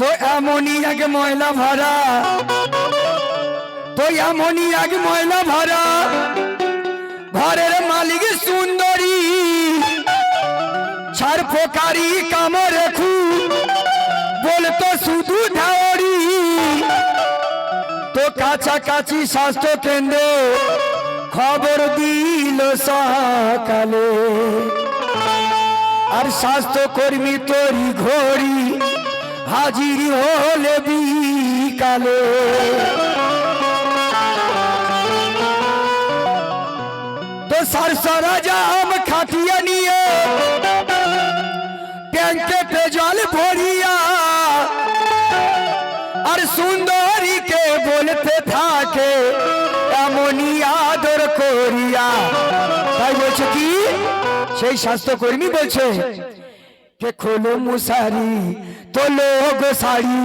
তো এমনই এক ময়লা ভরা। তো এমনই এক ময়লা ভরা। ঘরের মালিক সুন্দরী ছাড় পোকারি কামড় রেখু বলতো শুধু ধাওড়ি তো কাছাকাছি স্বাস্থ্য কেন্দ্র, খবর দিল সকালে। আর স্বাস্থ্য কর্মী তরি ঘড়ি হাজির হলে বিকালে। তো সারসারা জাম খাটিয়ে নিয়ে ট্যাঙ্কে পে জল ভরিয়া আর সুন্দরীকে বলতে থাকে, এমনই আদর করিয়া। তাই বলছে কি? সেই স্বাস্থ্যকর্মী বলছে কে খোলো মুসারি তোলো গো শাড়ি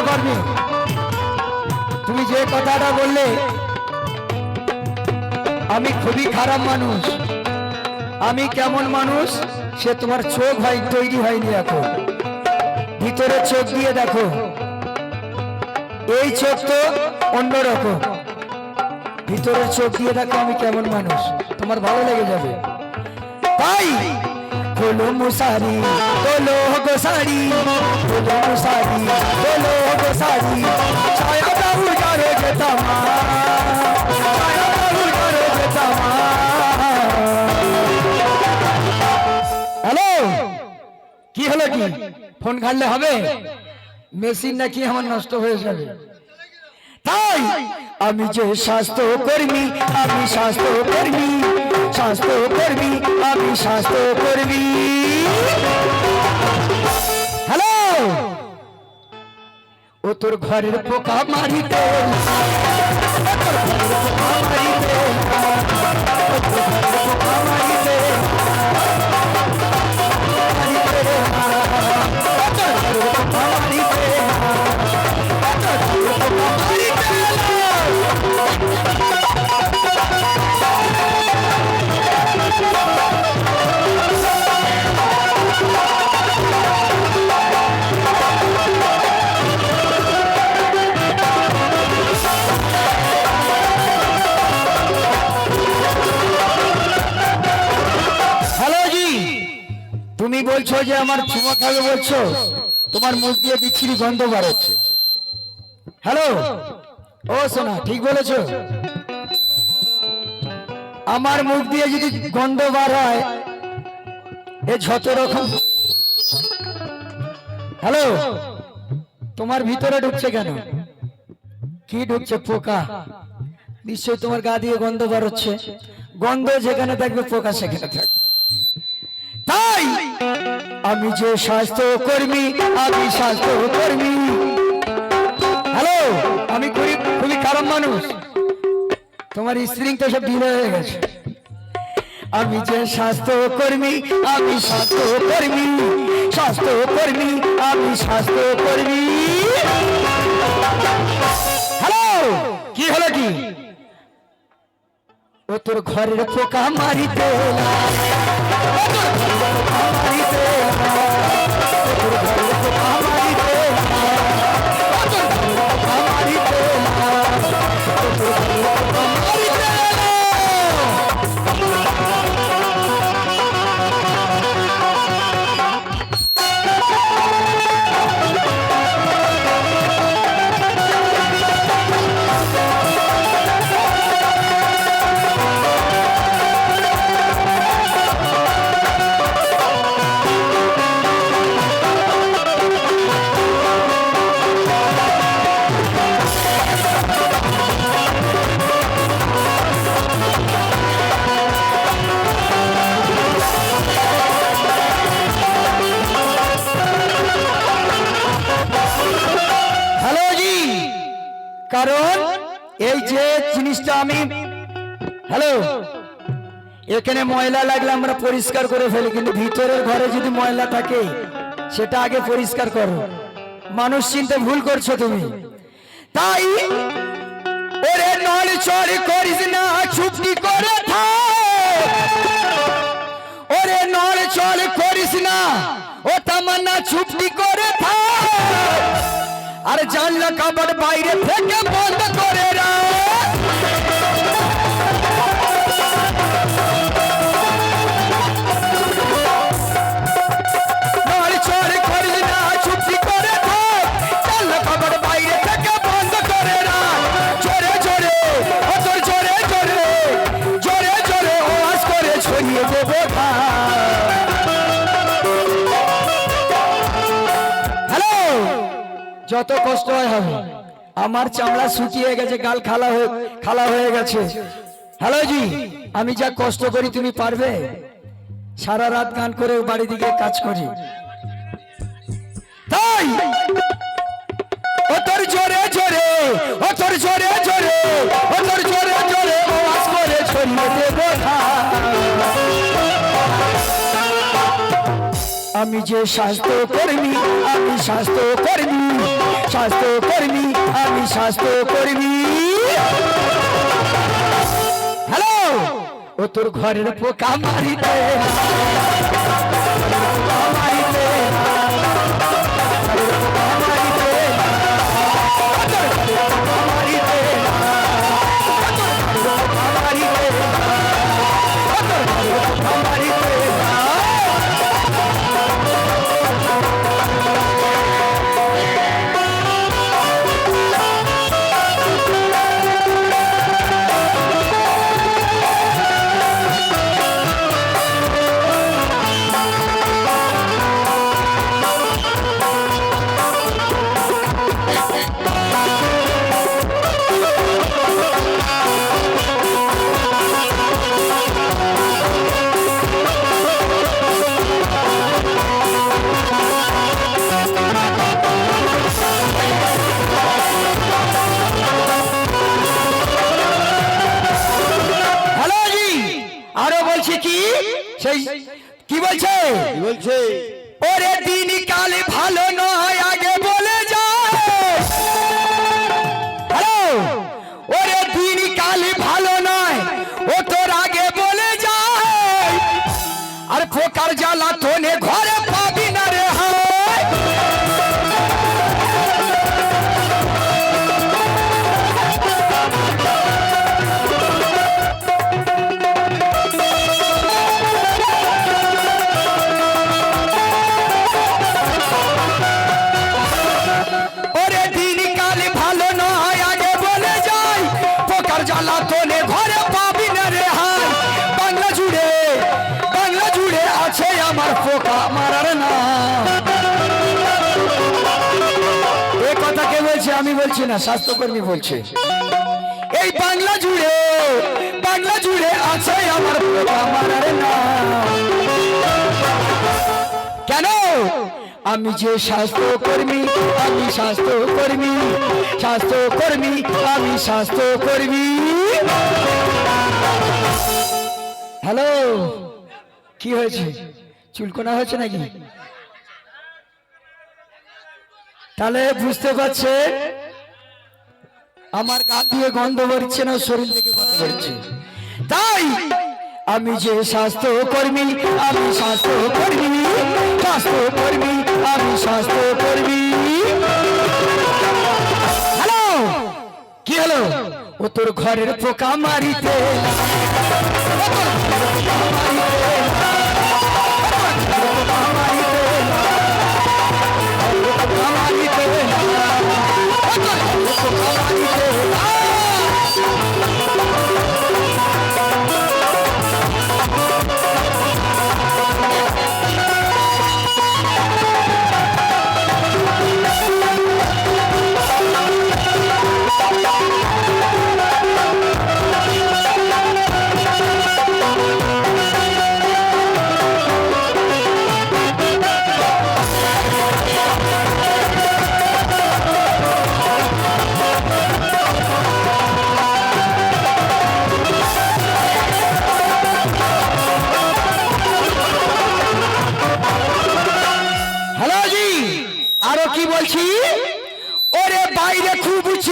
তামান্না কর্মী। তুমি যে কথাটা বললে, আমি খুবই খারাপ মানুষ। আমি কেমন মানুষ, সে তোমার চোখ হয়, তৈরি হয়নি এখন ভিতরে চোখ দিয়ে দেখো। এই চোখ তো অন্যরকম। ভিতরের চোখ দিয়ে দেখো আমি কেমন মানুষ। তোমার ভালো লেগে যাবে। তাই খোলো মুসারি তোলো গো শাড়ি খোলো মুসারি তোলো গো শাড়ি ছায়া বাবু যারে যেতাম ছায়া বাবু যারে যেতাম হ্যালো কি হলো কি ফোন ঘাটলে হবে মেশিন নাকি আমার নষ্ট হয়ে যাবে তাই আমি যে স্বাস্থ্য কর্মী আমি স্বাস্থ্য কর্মী স্বাস্থ্য কর্মী আমি স্বাস্থ্য কর্মী হ্যালো? ও তোর ঘরের পোকা মারিতে ও তোর ঘরের পোকা মারিতে। তুমি বলছো যে আমার চুমা খাবে বলছো? তোমার মুখ দিয়ে বিচ্ছিরি গন্ধ বাড়াচ্ছে হ্যালো ও সোনা, ঠিক বলেছ। আমার মুখ দিয়ে যদি গন্ধ বার হয়, এ যত রকম হ্যালো তোমার ভিতরে ঢুকছে কেন? কি ঢুকছে, পোকা? নিশ্চয় তোমার গা দিয়ে গন্ধ বার হচ্ছে গন্ধ যেখানে থাকবে, পোকা সেখানে থাকবে। আমি যে স্বাস্থ্য কর্মী আমি স্বাস্থ্য কর্মী হ্যালো আমি খুবই খুবই খারাপ মানুষ। তোমার স্প্রিং তো সব ঢিলে হয়ে গেছে। আমি যে স্বাস্থ্য কর্মী আমি স্বাস্থ্য কর্মী স্বাস্থ্য কর্মী আমি স্বাস্থ্য কর্মী হ্যালো কি হলো কি? ও তোর ঘরের পোকা মারিতে মারিতে কারণ এই যে জিনিসটা আমি হ্যালো এখানে ময়লা লাগলে আমরা পরিষ্কার করে ফেলি কিন্তু ভিতরের ঘরে যদি ময়লা থাকে সেটা আগে পরিষ্কার করো। মানুষ চিনতে ভুল করছ তুমি। তাই ওরে নড় চড় করিস না চুপটি করে থাক। ওরে নড় চড় করিস না ও তামান্না চুপটি করে থাক। জানলা কাপড় বাইরে থেকে বন্ধ যত কষ্ট হয়, হবে। আমার চামড়া শুকিয়ে গেছে, গাল খালা হয়ে খালা হয়ে গেছে। হ্যালো জি, আমি যা কষ্ট করি, তুমি পারবে? সারা রাত গান করে বাড়ি দিকে কাজ করি। তাই! ও তোর জোরে জোরে! ও তোর জোরে জোরে! ও তোর জোরে! আমি যে স্বাস্থ্য কর্মী আমি স্বাস্থ্য কর্মী স্বাস্থ্য কর্মী আমি স্বাস্থ্য কর্মী হ্যালো ও তোর ঘরের পোকা মারিতে সেই কি বলছে? বলছে? পোকার জ্বালা তোলে ঘরে পাবি না রে হাই বাংলা জুড়ে বাংলা জুড়ে আছে আমার পোকা মারার না এ কথা কে বলছে? আমি বলছি না, স্বাস্থ্যকর্মী বলছে। এই বাংলা জুড়ে বাংলা জুড়ে আছে আমার পোকা মারার না কেন? আমি যে স্বাস্থ্য কর্মী আমি স্বাস্থ্য কর্মী স্বাস্থ্য কর্মী আমি স্বাস্থ্য কর্মী হ্যালো, কি হয়েছে? চুলকোনা হয়েছে নাকি? তাহলে বুঝতে পারছে, আমার গা দিয়ে গন্ধ বেরোচ্ছে না, শরীর থেকে গন্ধ বেরোচ্ছে। তাই আমি যে স্বাস্থ্য কর্মী আমি স্বাস্থ্য কর্মী স্বাস্থ্য কর্মী আমি স্বাস্থ্য কর্মী হ্যালো? কি হলো? ও তোর ঘরের পোকা মারিতে।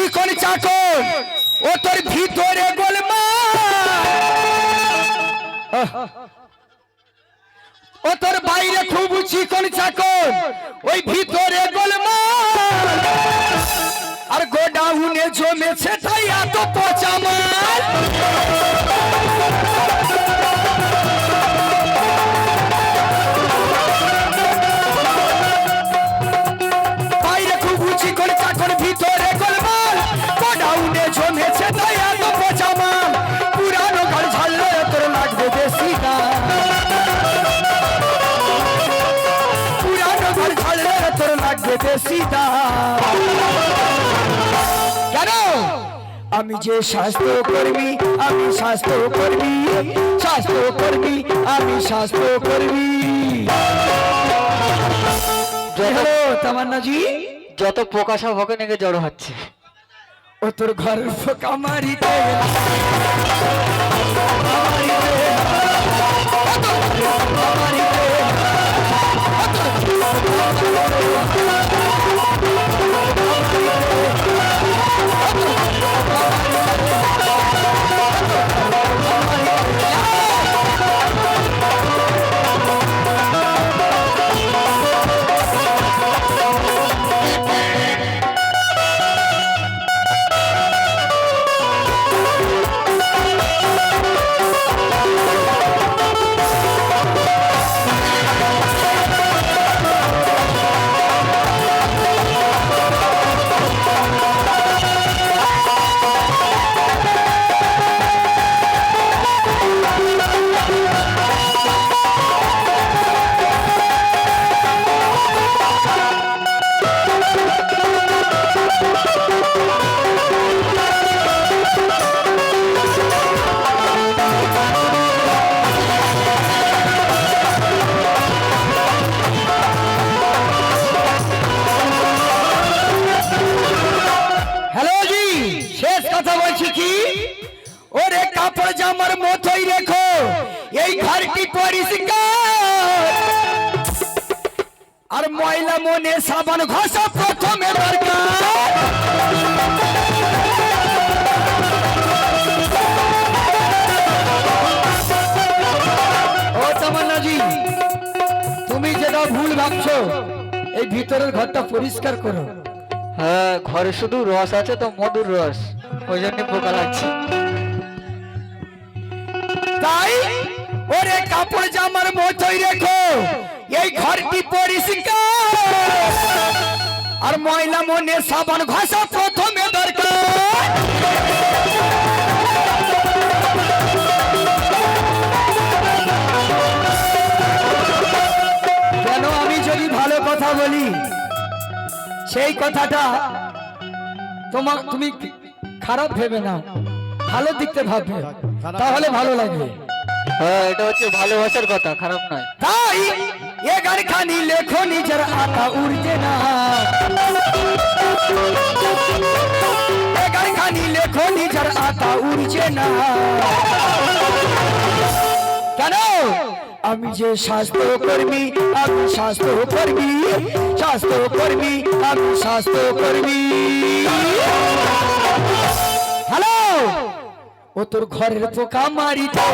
চিকন চাকর। ও তোর ভিতরে গোলমা ও তোর বাইরে খুব চিকন চাকর। ওই ভিতরে গোলমা আর গোডাউনে জমেছে তাই এত পচা কেন আমি যে স্বাস্থ্য কর্মী আমি স্বাস্থ্য কর্মী স্বাস্থ্য কর্মী আমি স্বাস্থ্য কর্মী হ্যালো তামান্না জি যত পোকা সব ওকে নাকি জড়ো হচ্ছে। ও তোর ঘরের ফোকা মারিতে হ্যালো কাপড় জামার মতোই রেখো। এই ঘরটি পরিষ্কার। আর ময়লা মনে সাবান ঘষা প্রথমে দরকার। ও তুমি যেটা ভুল ভাবছ, এই ভিতরের ঘরটা পরিষ্কার করো। হ্যাঁ ঘরে শুধু রস আছে তো মধুর রস। ওই জন্য পোকা লাগছে। তাই ওরে কাপড় জামার মতোই রেখো। এই ঘরটি পরিষ্কার। আর ময়লা মনে সাবান ঘষা প্রথমে দরকার। কেন আমি যদি ভালো কথা বলি, সেই কথাটা তোমার তুমি খারাপ ভেবে নাও। ভালো দিকতে ভাববে। তাহলে ভালো লাগবে। হ্যাঁ এটা হচ্ছে ভালোবাসার কথা খারাপ নয়। তাই এ গানখানি লেখো নিজের আতা উড়ছে না। এ গানখানি লেখো নিজের আতা উড়ছে না। কেন? আমি যে স্বাস্থ্য কর্মী আমি স্বাস্থ্য কর্মী স্বাস্থ্য কর্মী আমি স্বাস্থ্য কর্মী হ্যালো ও তোর ঘরের পোকা মারিতে